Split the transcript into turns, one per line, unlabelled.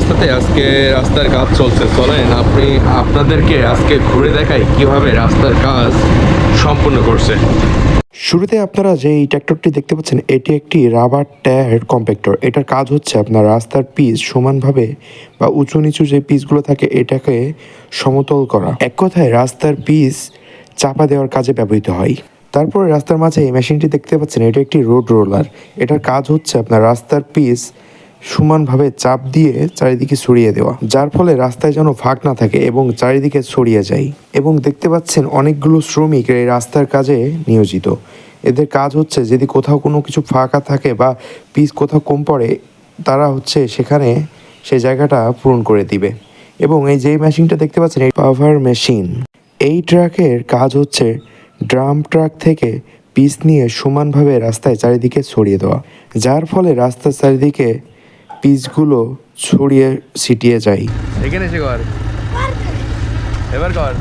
রাস্তাতে আজকে রাস্তার কাজ চলছে। চলেন, আপনি, আপনাদেরকে আজকে ঘুরে দেখাই কীভাবে রাস্তার কাজ সম্পূর্ণ করছে।
শুরুতে আপনারা যে এই ট্র্যাক্টরটি দেখতে পাচ্ছেন, এটি একটি রাবার টায়ার কম্প্যাক্টর এটার কাজ হচ্ছে আপনার রাস্তার পিচ সমানভাবে বা উঁচু নিচু যে পিচগুলো থাকে, এটাকে সমতল করা। এক কথায়, রাস্তার পিচ চাপা দেওয়ার কাজে ব্যবহৃত হয়। তারপরে রাস্তার মাঝে এই মেশিনটি দেখতে পাচ্ছেন, এটা একটি রোড রোলার। এটার কাজ হচ্ছে আপনার রাস্তার পিচ সমানভাবে চাপ দিয়ে চারিদিকে ছড়িয়ে দেওয়া, যার ফলে রাস্তায় যেন ফাঁক না থাকে এবং চারিদিকে ছড়িয়ে যায়। এবং দেখতে পাচ্ছেন অনেকগুলো শ্রমিক এই রাস্তার কাজে নিয়োজিত। এদের কাজ হচ্ছে যদি কোথাও কোনো কিছু ফাঁকা থাকে বা পিস কোথাও কম পড়ে, তারা হচ্ছে সেখানে সেই জায়গাটা পূরণ করে দিবে। এবং এই যেই মেশিনটা দেখতে পাচ্ছেন এই পাভার মেশিন। এই ট্রাকের কাজ হচ্ছে ড্রাম ট্রাক থেকে পিস নিয়ে সমানভাবে রাস্তায় চারিদিকে ছড়িয়ে দেওয়া, যার ফলে রাস্তার চারিদিকে পিচগুলো ছড়িয়ে ছিটিয়ে যায়
এখানে এসে কর। এবার কর।